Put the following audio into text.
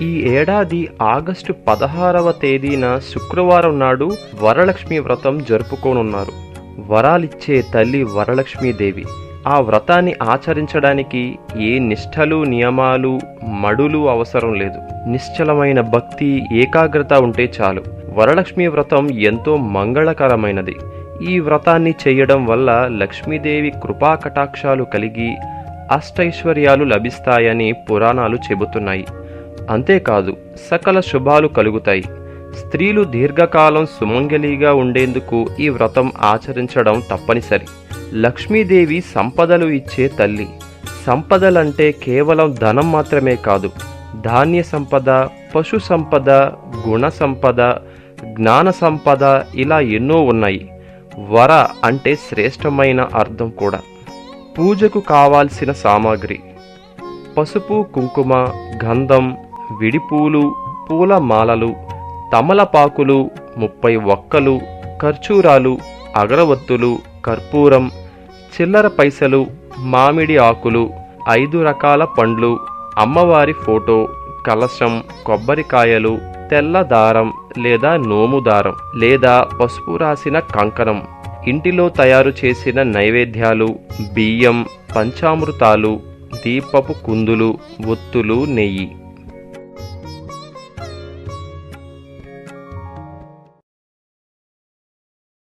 ఈ ఏడాది ఆగస్టు పదహారవ తేదీన శుక్రవారం నాడు వరలక్ష్మి వ్రతం జరుపుకోనున్నారు. వరాలిచ్చే తల్లి వరలక్ష్మీదేవి. ఆ వ్రతాన్ని ఆచరించడానికి ఏ నిష్ఠలు నియమాలు మడులు అవసరం లేదు. నిశ్చలమైన భక్తి ఏకాగ్రత ఉంటే చాలు. వరలక్ష్మి వ్రతం ఎంతో మంగళకరమైనది. ఈ వ్రతాన్ని చేయడం వల్ల లక్ష్మీదేవి కృపా కటాక్షాలు కలిగి అష్టైశ్వర్యాలు లభిస్తాయని పురాణాలు చెబుతున్నాయి. అంతేకాదు సకల శుభాలు కలుగుతాయి. స్త్రీలు దీర్ఘకాలం సుమంగలిగా ఉండేందుకు ఈ వ్రతం ఆచరించడం తప్పనిసరి. లక్ష్మీదేవి సంపదలు ఇచ్చే తల్లి. సంపదలంటే కేవలం ధనం మాత్రమే కాదు ధాన్య సంపద పశు సంపద గుణ సంపద జ్ఞాన సంపద ఇలా ఎన్నో ఉన్నాయి. వర అంటే శ్రేష్టమైన అర్థం కూడా. పూజకు కావాల్సిన సామాగ్రి. పసుపు కుంకుమ గంధం విడిపూలు పూల మాలలు తమలపాకులు ముప్పై ఒక్కలు ఖర్చూరాలు అగరవత్తులు కర్పూరం చిల్లర పైసలు మామిడి ఆకులు ఐదు రకాల పండ్లు అమ్మవారి ఫోటో కలశం కొబ్బరికాయలు తెల్ల దారం లేదా నోము దారం లేదా పసుపు రాసిన కంకణం. ఇంటిలో తయారు చేసిన నైవేద్యాలు బియ్యం పంచామృతాలు దీపపు కుందులు ఒత్తులు నెయ్యి.